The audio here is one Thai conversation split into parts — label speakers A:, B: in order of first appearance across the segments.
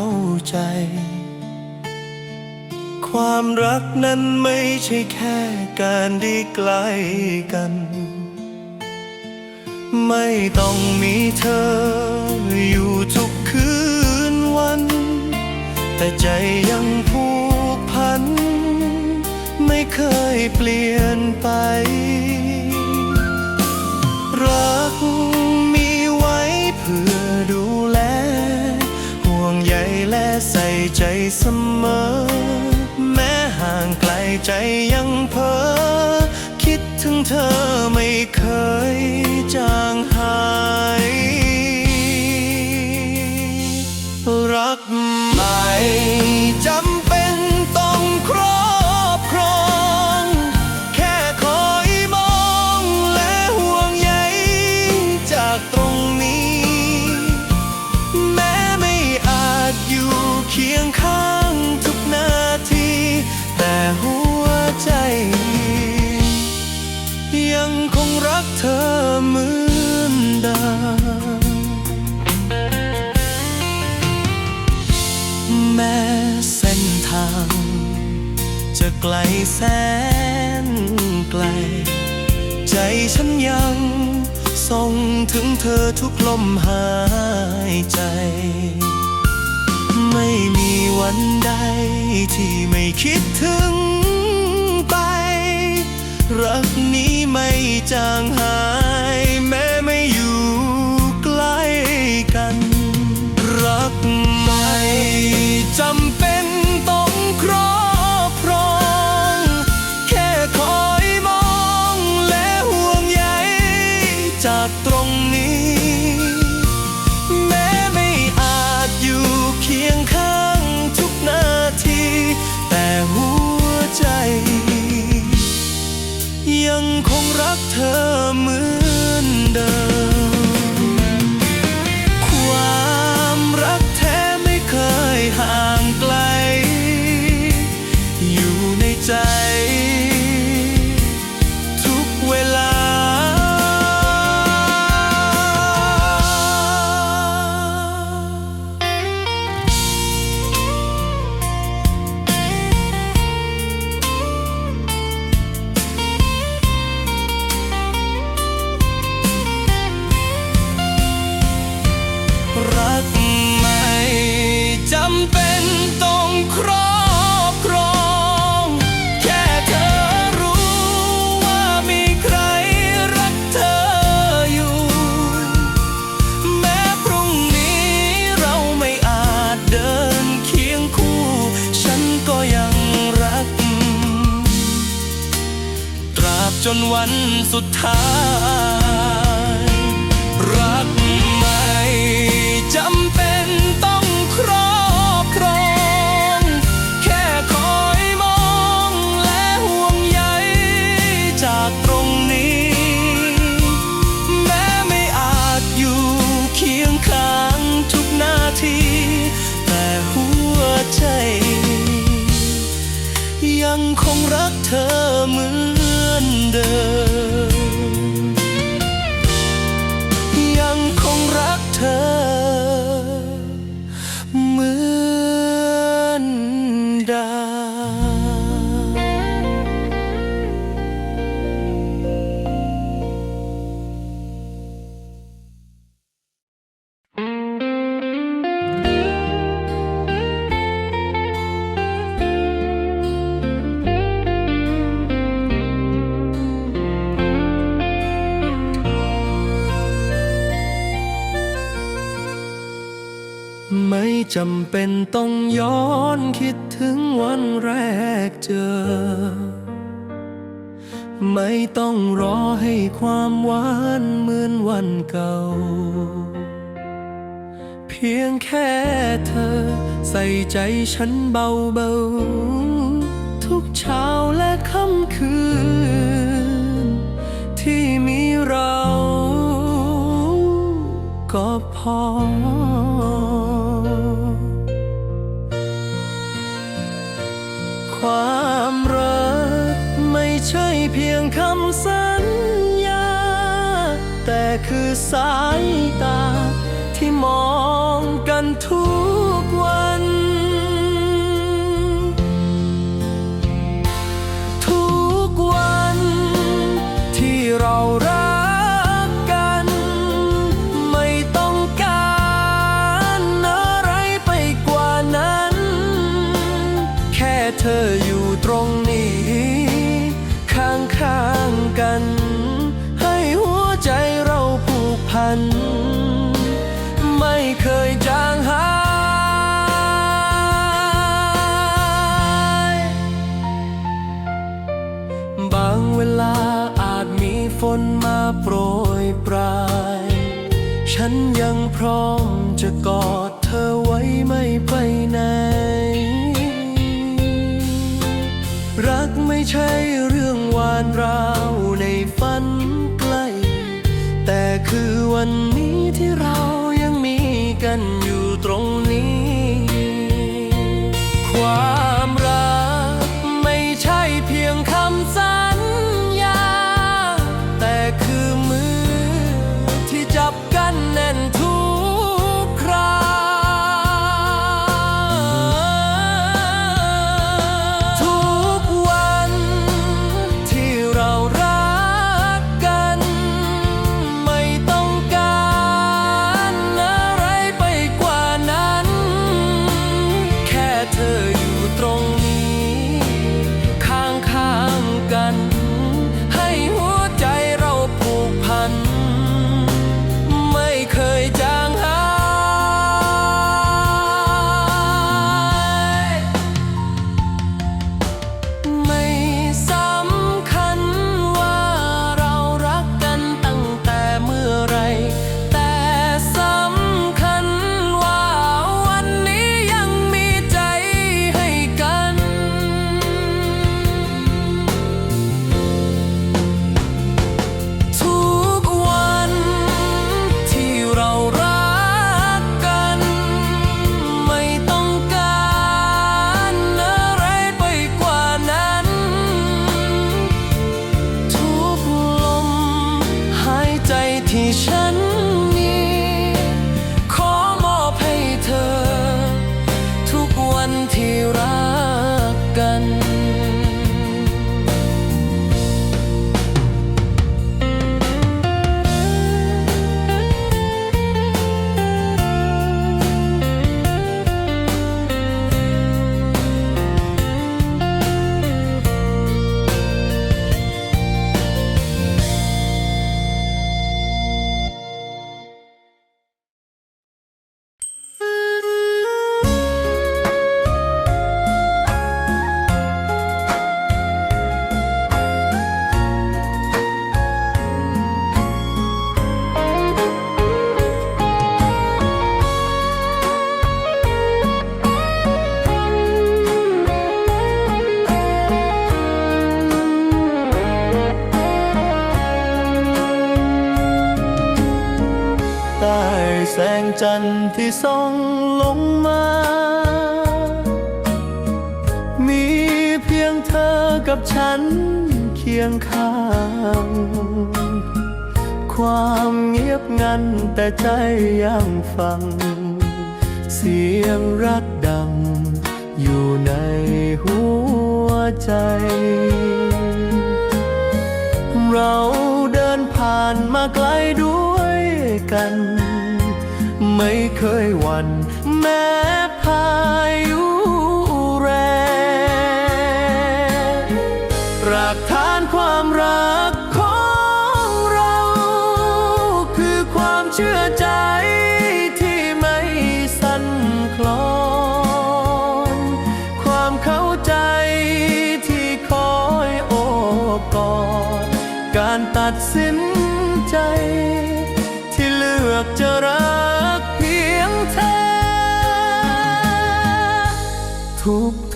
A: าใจ ความรักนั้นไม่ใช่แค่การได้ใกล้กัน ไม่ต้องมีเธออยู่ทุกคืนวัน แต่ใจยังผูกพัน ไม่เคยเปลี่ยนไป เสมอ แม้ห่างไกลใจยังเพ้อคิดถึงเธอไม่เคยจางหาย ไกลแสนไกล ใจฉันยังส่งถึงเธอทุกลมหายใจ ไม่มีวันใดที่ไม่คิดถึงไป รักนี้ไม่จางหาย ง วันสุดท้าย รักไม่จำเป็นต้องครอบครอง แค่คอยมองและห่วงใยจากตรงนี้ แม้ไม่อาจอยู่เคียงข้างทุกนาที แต่หัวใจ ยังคงรักเธอเหมือน อนเดิม ยังคงรักเธอ เป็นต้องย้อนคิดถึงวันแรกเจอ ไม่ต้องรอให้ความหวานเหมือนวันเก่า เพียงแค่เธอใส่ใจฉันเบาๆ ทุกเช้าและค่ำคืน ที่มีเรา ก็พอ เพียงคำสัญญา แต่คือสาย คือวันนี้ที่เรายังมีกันับฉันเคียงข้าง ความเงียบงันแต่ใจยังฟัง เสียงรักดัง อยู่ในหัวใจ เราเดินผ่านมาไกลด้วยกัน ไม่เคยหวั่นแม้พาย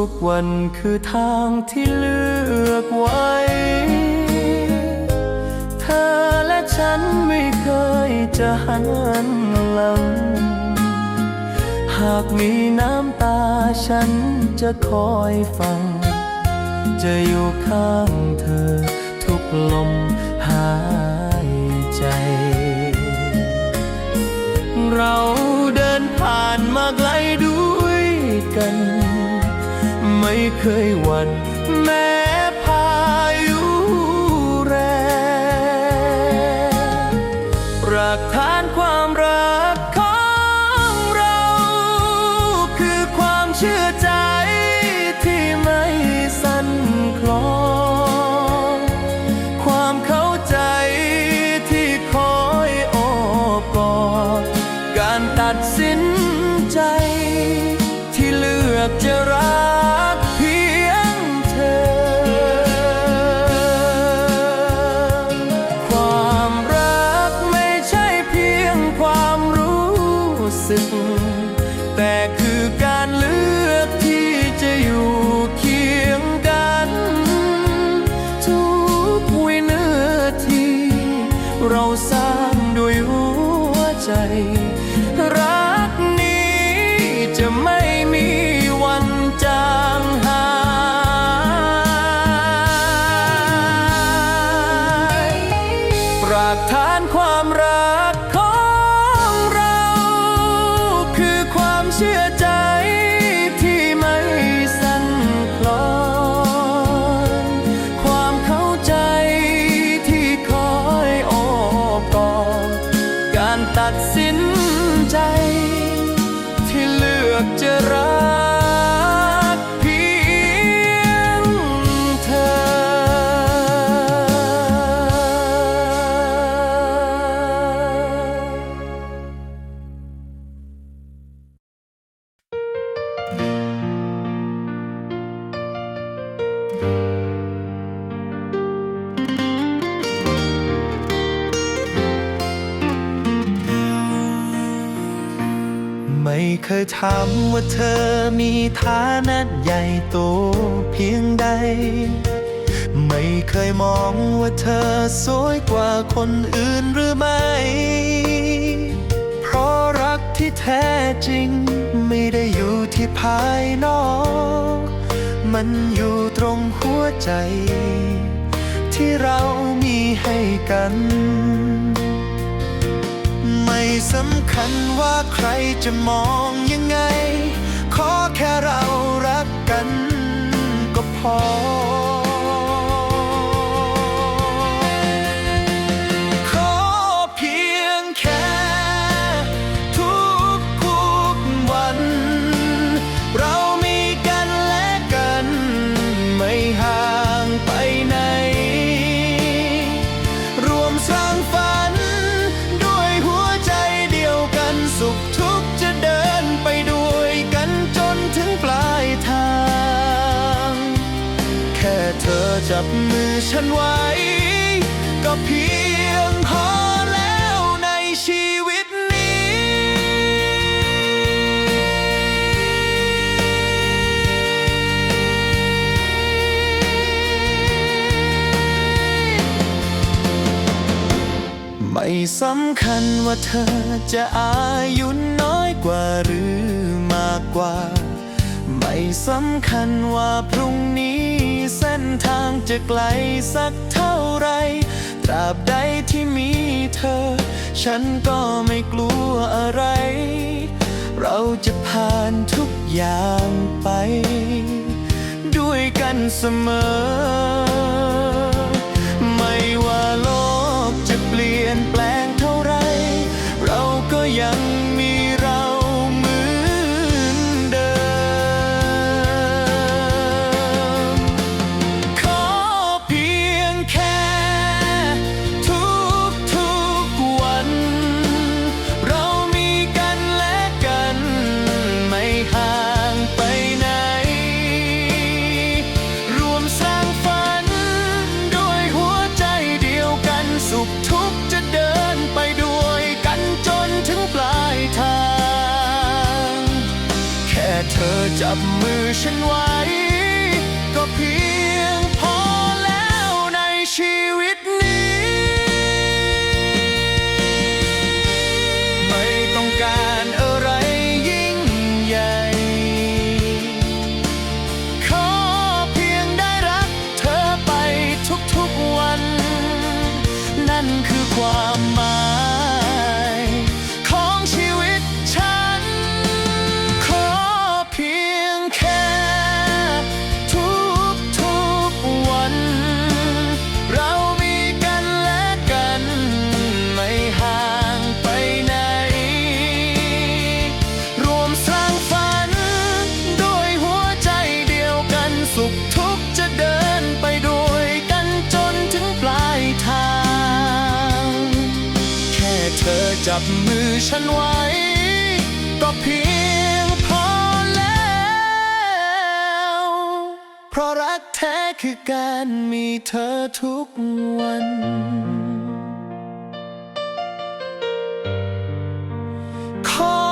A: ทุกวันคือทางที่เลือกไว้ เธอและฉันไม่เคยจะหันหลัง หากมีน้ำตาฉันจะคอยฟัง จะอยู่ข้างเธอทุกลมหายใจ เราเดินผ่านมาไกลด้วยกัน ไม่เคยหวั่นแถามว่าเธอมีฐานะใหญ่โตเพียงใด ไม่เคยมองว่าเธอสวยกว่าคนอื่นหรือไม่ เพราะรักที่แท้จริง ไม่ได้อยู่ที่ภายนอก มันอยู่ตรงหัวใจ ที่เรามีให้กัน ไม่สำคัญว่า ใครจะมองยังไง ขอแค่เรารักกันก็พอ ฉันไว้ ก็เพียงพอแล้วในชีวิตนี้ ไม่สำคัญว่าเธอจะอายุน้อยกว่าหรือมากกว่า ไม่สำคัญว่าพรุ่งนี้ ทางจะไกลสักเท่าไร ตราบใดที่มีเธอ ฉันก็ไม่กลัวอะไร เราจะผ่านทุกอย่างไป ด้วยกันเสมอ จับมือฉันไว้
B: จับมือฉันไว้ ก็เพียงพอแล้ว เพราะรักแท้คือการมีเธอทุกวันขอ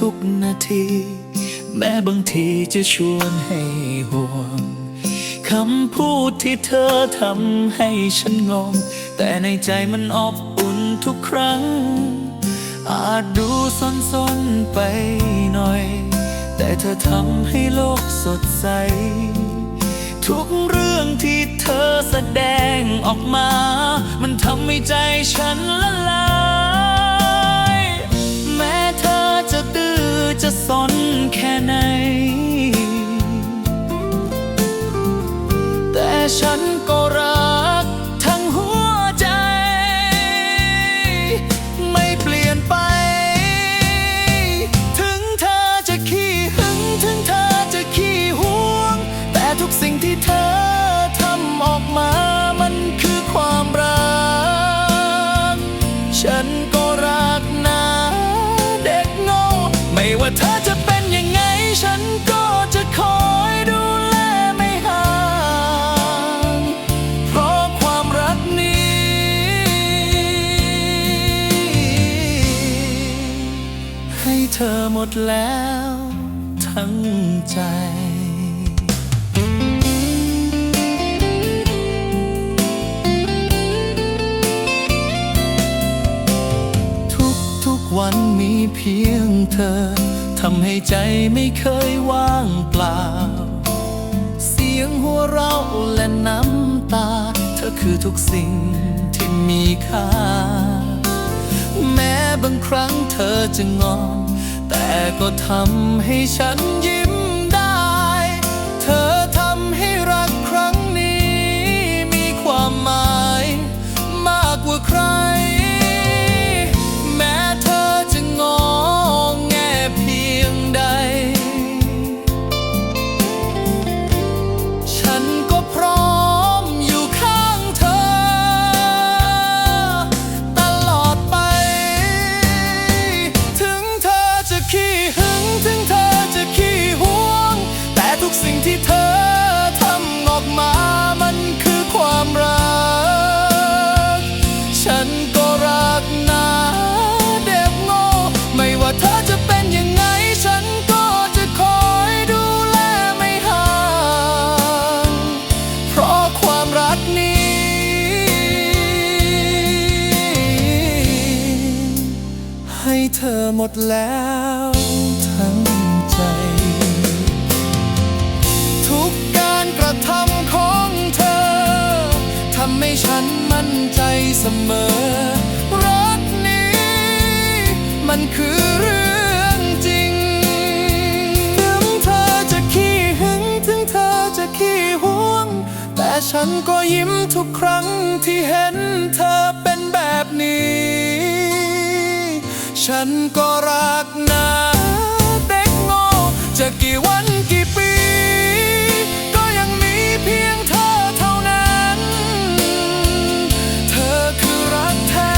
B: ทุกนา
A: ที แม้บางทีจะชวนให้ห่วงคำพูดที่เธอทำให้ฉันงง แต่ในใจมันอบอุ่นทุกครั้ง อาจดูซนๆไปหน่อย แต่เธอทำให้โลกสดใส ทุกเรื่องที่เธอแสดงออกมา มันทำให้ใจฉันละลาย ไหน แต่ฉันก็รัก ดแล้วทั้งใจทุกทุกวันมีเพียงเธอ ทำให้ใจไม่เคยว่างเปล่า เสียงหัวเราะและน้ำตา เธอคือทุกสิ่งที่มีค่า แม้บางครั้งเธอจะงอน แต่ก็ทำให้ฉันยิ้ม ให้เธอหมดแล้วทั้งใจ ทุกการกระทำของเธอทำให้ฉันมั่นใจเสมอ รักนี้ มันคือเรื่องจริง ถึงเธอจะขี้หึง ถึงเธอจะขี้หวง แต่ฉันก็ยิ้มทุกครั้งที่เห็นเธอเป็นแบบนี้ ฉันก็รักนะเด็กโง่จะกี่วันกี่ปี ก็ยังมีเพียงเธอเท่านั้น เธอคือรักแท้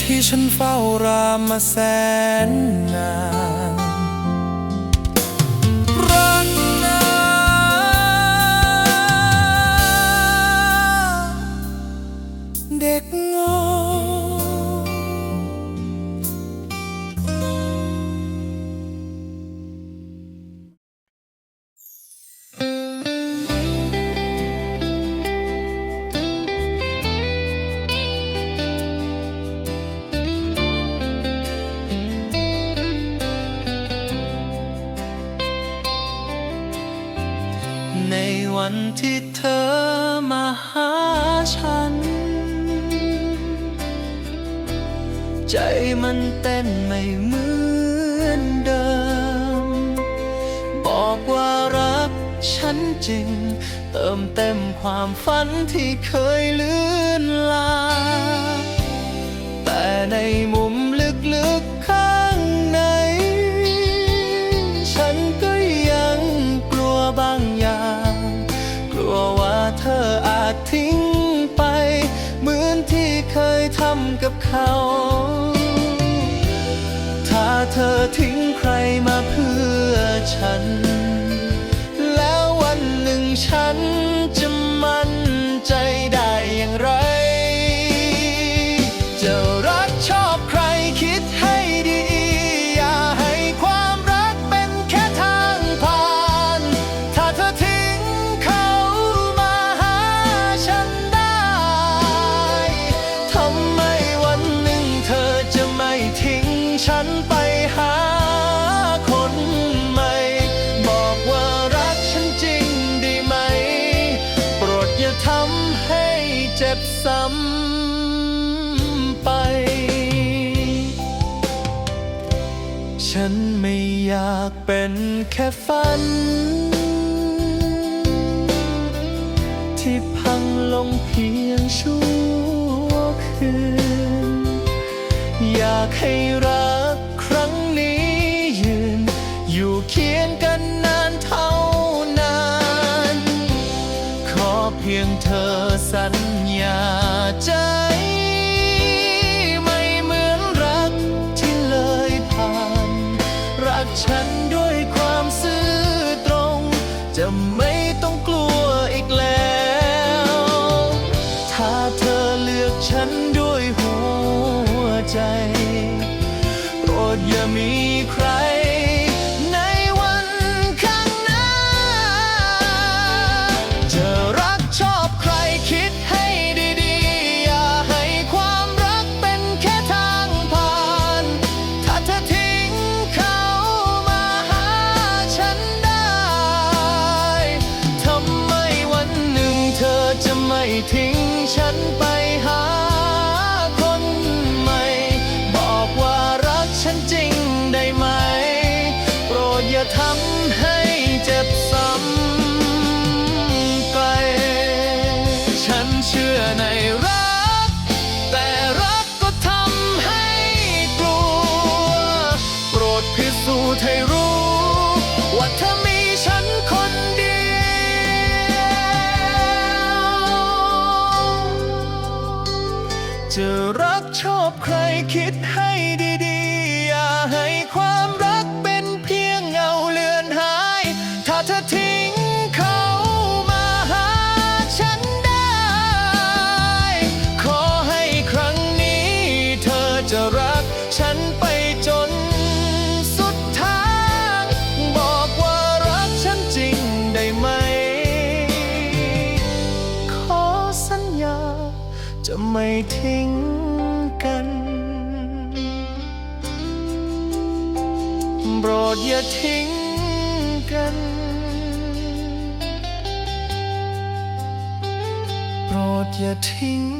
A: ที่ฉันเฝ้ารอมาแสนนาน ใจมันเต้นไม่เหมือนเดิม บอกว่ารักฉันจริง เติมเต็มความฝันที่เคยลื่นลา แต่ในมุมลึกๆข้างใน ฉันก็ยังกลัวบางอย่าง กลัวว่าเธออาจทิ้งไป เหมือนที่เคยทำกับเขา อยากเป็นแค่ฝัน ที่พังลงเพียงชั่วคืน อยากให้รัก 听。